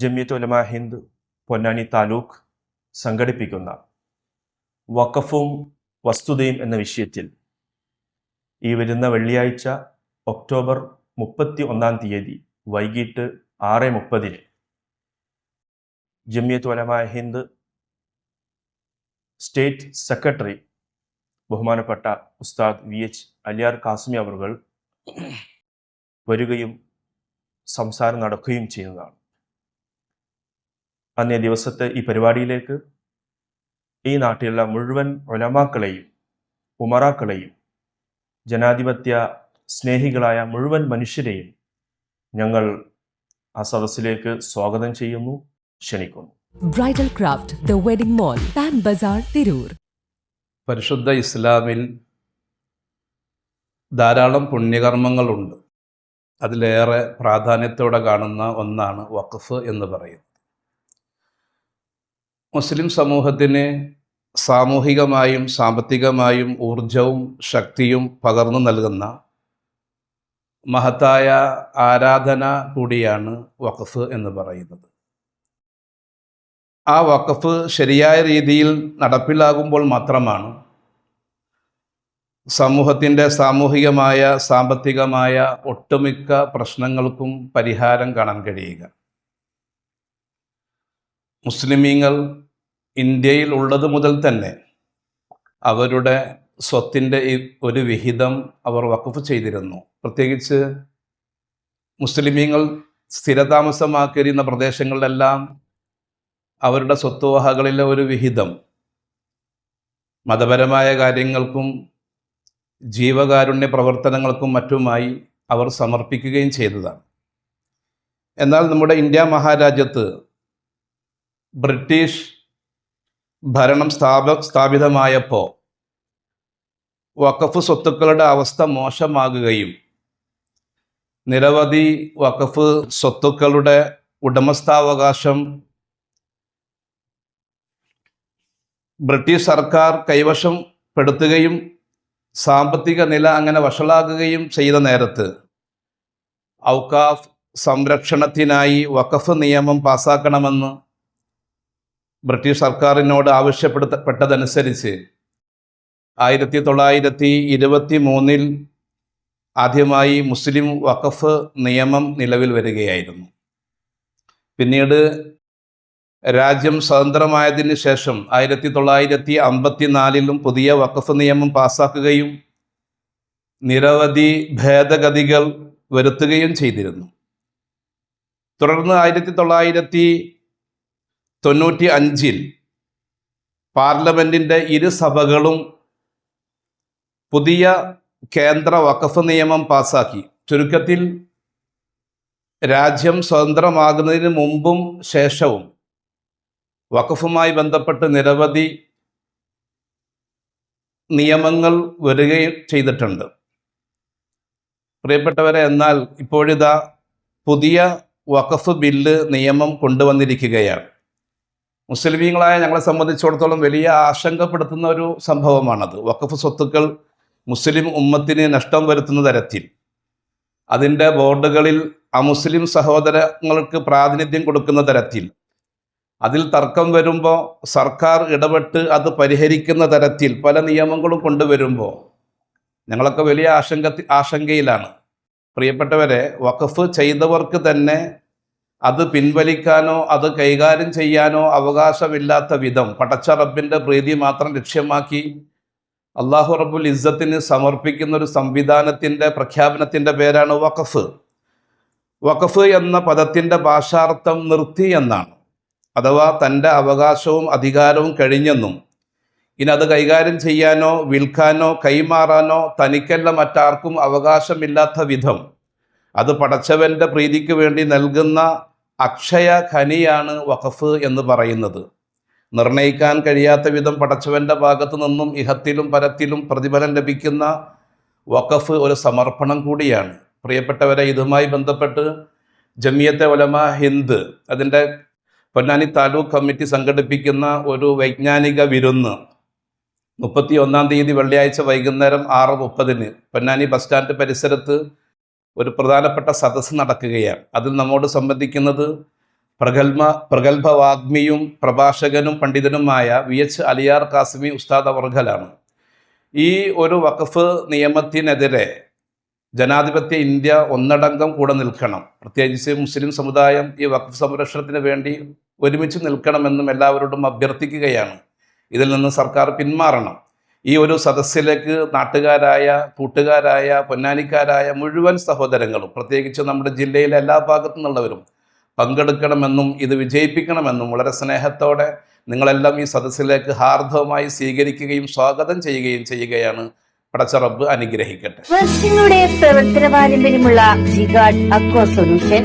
ജമിയത്ത് ഉലമ ഹിന്ദ് പൊന്നാനി താലൂക്ക് സംഘടിപ്പിക്കുന്ന വഖഫും വസ്തുതയും എന്ന വിഷയത്തിൽ ഈ വരുന്ന വെള്ളിയാഴ്ച ഒക്ടോബർ മുപ്പത്തി ഒന്നാം തീയതി വൈകിട്ട് ആറ് മുപ്പതിന് ജമിയത്ത് ഉലമ ഹിന്ദ് സ്റ്റേറ്റ് സെക്രട്ടറി ബഹുമാനപ്പെട്ട ഉസ്താദ് വി എച്ച് അലിയാർ കാസ്മി അവർ വരികയും സംസാരം നടക്കുകയും ചെയ്യുന്നതാണ്. അന്നേ ദിവസത്തെ ഈ പരിപാടിയിലേക്ക് ഈ നാട്ടിലുള്ള മുഴുവൻ ഒലമാക്കളെയും ഉമറാക്കളെയും ജനാധിപത്യ സ്നേഹികളായ മുഴുവൻ മനുഷ്യരെയും ഞങ്ങൾ ആ സദസ്സിലേക്ക് സ്വാഗതം ചെയ്യുന്നു ക്ഷണിക്കുന്നു. Bridal craft the wedding mall Pan Bazar Tirur പരിശുദ്ധ ഇസ്ലാമിൽ ധാരാളം പുണ്യകർമ്മങ്ങളുണ്ട്. അതിലേറെ പ്രാധാന്യത്തോടെ കാണുന്ന ഒന്നാണ് വഖഫ് എന്ന് പറയുന്നത്. മുസ്ലിം സമൂഹത്തിന് സാമൂഹികമായും സാമ്പത്തികമായും ഊർജവും ശക്തിയും പകർന്നു നൽകുന്ന മഹത്തായ ആരാധന കൂടിയാണ് വഖഫ് എന്ന് പറയുന്നത്. ആ വഖഫ് ശരിയായ രീതിയിൽ നടപ്പിലാകുമ്പോൾ മാത്രമാണ് സമൂഹത്തിന്റെ സാമൂഹികമായ സാമ്പത്തികമായ ഒട്ടുമിക്ക പ്രശ്നങ്ങൾക്കും പരിഹാരം കാണാൻ കഴിയുക. മുസ്ലിമീങ്ങൾ ഇന്ത്യയിൽ ഉള്ളത് മുതൽ തന്നെ അവരുടെ സ്വത്തിന്റെ ഒരു വിഹിതം അവർ വഖഫ് ചെയ്തിരുന്നു. പ്രത്യേകിച്ച് മുസ്ലിമീങ്ങൾ സ്ഥിരതാമസമാക്കിയിരുന്ന പ്രദേശങ്ങളിലെല്ലാം അവരുടെ സ്വത്തുവഹകളിലെ ഒരു വിഹിതം. മതപരമായ കാര്യങ്ങൾക്കും ജീവകാരുണ്യ പ്രവർത്തനങ്ങൾക്കും മറ്റുമായി അവർ സമർപ്പിക്കുകയും ചെയ്തതാണ്. എന്നാൽ നമ്മുടെ ഇന്ത്യ മഹാരാജ്യത്ത് ബ്രിട്ടീഷ് ഭരണം സ്ഥാപ സ്ഥാപിതമായപ്പോൾ വഖഫ് സ്വത്തുക്കളുടെ അവസ്ഥ മോശമാകുകയും നിരവധി വഖഫ് സ്വത്തുക്കളുടെ ഉടമസ്ഥാവകാശം ബ്രിട്ടീഷ് സർക്കാർ കൈവശം പെടുത്തുകയും സാമ്പത്തിക നില അങ്ങനെ വഷളാകുകയും ചെയ്ത നേരത്ത് ഔക്കാഫ് സംരക്ഷണത്തിനായി വഖഫ് നിയമം പാസാക്കണമെന്ന് ബ്രിട്ടീഷ് സർക്കാരിനോട് ആവശ്യപ്പെടുത്തപ്പെട്ടതനുസരിച്ച് ആയിരത്തി തൊള്ളായിരത്തി ഇരുപത്തി മൂന്നിൽ ആദ്യമായി മുസ്ലിം വഖഫ് നിയമം നിലവിൽ വരികയായിരുന്നു. പിന്നീട് രാജ്യം സ്വതന്ത്രമായതിനു ശേഷം ആയിരത്തി തൊള്ളായിരത്തി അമ്പത്തി നാലിലും പുതിയ വഖഫ് നിയമം പാസാക്കുകയും നിരവധി ഭേദഗതികൾ വരുത്തുകയും ചെയ്തിരുന്നു. തുടർന്ന് ആയിരത്തി തൊള്ളായിരത്തി തൊണ്ണൂറ്റി അഞ്ചിൽ പാർലമെന്റിന്റെ ഇരു സഭകളും പുതിയ കേന്ദ്ര വഖഫ് നിയമം പാസാക്കി. ചുരുക്കത്തിൽ രാജ്യം സ്വതന്ത്രമാകുന്നതിന് മുമ്പും ശേഷവും വഖഫുമായി ബന്ധപ്പെട്ട് നിരവധി നിയമങ്ങൾ വരികയും ചെയ്തിട്ടുണ്ട്. പ്രിയപ്പെട്ടവരെ എന്നാൽ ഇപ്പോഴിതാ പുതിയ വഖഫ് ബില്ല് നിയമം കൊണ്ടുവന്നിരിക്കുകയാണ്. മുസ്ലിമീങ്ങളായ ഞങ്ങളെ സംബന്ധിച്ചിടത്തോളം വലിയ ആശങ്കപ്പെടുത്തുന്ന ഒരു സംഭവമാണത്. വഖഫ് സ്വത്തുക്കൾ മുസ്ലിം ഉമ്മത്തിന് നഷ്ടം വരുത്തുന്ന തരത്തിൽ. അതിന്റെ ബോർഡുകളിൽ അമുസ്ലിം സഹോദരങ്ങൾക്ക് പ്രാതിനിധ്യം കൊടുക്കുന്ന തരത്തിൽ. അതിൽ തർക്കം വരുമ്പോൾ സർക്കാർ ഇടപെട്ട് അത് പരിഹരിക്കുന്ന തരത്തിൽ പല നിയമങ്ങളും കൊണ്ടുവരുമ്പോൾ ഞങ്ങളൊക്കെ വലിയ ആശങ്ക ആശങ്കയിലാണ്. പ്രിയപ്പെട്ടവരെ വഖഫ് ചെയ്തവർക്ക് തന്നെ അത് പിൻവലിക്കാനോ അത് കൈകാര്യം ചെയ്യാനോ അവകാശമില്ലാത്ത വിധം പടച്ച റബ്ബിന്റെ പ്രീതി മാത്രം ലക്ഷ്യമാക്കി അള്ളാഹു റബ്ബുൽ ഇസ്സത്തിന് സമർപ്പിക്കുന്ന ഒരു സംവിധാനത്തിന്റെ പ്രഖ്യാപനത്തിന്റെ പേരാണ് വഖഫ്. വഖഫ് എന്ന പദത്തിന്റെ ഭാഷാർത്ഥം നിർത്തി എന്നാണ്. അഥവാ തന്റെ അവകാശവും അധികാരവും കഴിഞ്ഞെന്നും ഇനി അത് കൈകാര്യം ചെയ്യാനോ വിൽക്കാനോ കൈമാറാനോ തനിക്കല്ല മറ്റാർക്കും അവകാശമില്ലാത്ത വിധം അത് പടച്ചവന്റെ പ്രീതിക്ക് വേണ്ടി നൽകുന്ന അക്ഷയ ഖനിയാണ് വഖഫ് എന്ന് പറയുന്നത്. നിർണയിക്കാൻ കഴിയാത്ത വിധം പടച്ചവന്റെ ഭാഗത്തു നിന്നും ഇഹത്തിലും പരത്തിലും പ്രതിഫലം ലഭിക്കുന്ന വഖഫ് ഒരു സമർപ്പണം കൂടിയാണ്. പ്രിയപ്പെട്ടവരെ ഇതുമായി ബന്ധപ്പെട്ട് ജമിയത്തെ ഒലമ ഹിന്ദ് അതിന്റെ പൊന്നാനി താലൂക്ക് കമ്മിറ്റി സംഘടിപ്പിക്കുന്ന ഒരു വൈജ്ഞാനിക വിരുന്ന് മുപ്പത്തി ഒന്നാം തീയതി വെള്ളിയാഴ്ച വൈകുന്നേരം ആറ് മുപ്പതിന് പൊന്നാനി ബസ് സ്റ്റാൻഡ് പരിസരത്ത് ഒരു പ്രധാനപ്പെട്ട സദസ്സ് നടക്കുകയാണ്. അതിൽ നമ്മോട് സംബന്ധിക്കുന്നത് പ്രഗത്ഭ പ്രഗത്ഭവാഗ്മിയും പ്രഭാഷകനും പണ്ഡിതനുമായ വി എച്ച് അലിയാർ കാസിമി ഉസ്താദ് അവർഗലാണ് ഈ ഒരു വഖഫ് നിയമത്തിനെതിരെ ജനാധിപത്യ ഇന്ത്യ ഒന്നടങ്കം കൂടെ നിൽക്കണം. പ്രത്യേകിച്ച് മുസ്ലിം സമുദായം ഈ വഖഫ് സംരക്ഷണത്തിന് വേണ്ടി ഒരുമിച്ച് നിൽക്കണമെന്നും എല്ലാവരോടും അഭ്യർത്ഥിക്കുകയാണ്. ഇതിൽ നിന്ന് സർക്കാർ പിന്മാറണം. ഈ ഒരു സദസ്സിലേക്ക് നാട്ടുകാരായ കൂട്ടുകാരായ പൊന്നാനിക്കാരായ മുഴുവൻ സഹോദരങ്ങളും പ്രത്യേകിച്ച് നമ്മുടെ ജില്ലയിലെ എല്ലാ ഭാഗത്തു നിന്നുള്ളവരും പങ്കെടുക്കണമെന്നും ഇത് വിജയിപ്പിക്കണമെന്നും വളരെ സ്നേഹത്തോടെ നിങ്ങളെല്ലാം ഈ സദസ്സിലേക്ക് ഹാർദവമായി സ്വീകരിക്കുകയും സ്വാഗതം ചെയ്യുകയും ചെയ്യുകയാണ് പടച്ചറബ് അനുഗ്രഹിക്കട്ടെ. വർഷങ്ങളുടെ പ്രവർത്തന പാരമ്പര്യമുള്ള സൊല്യൂഷൻ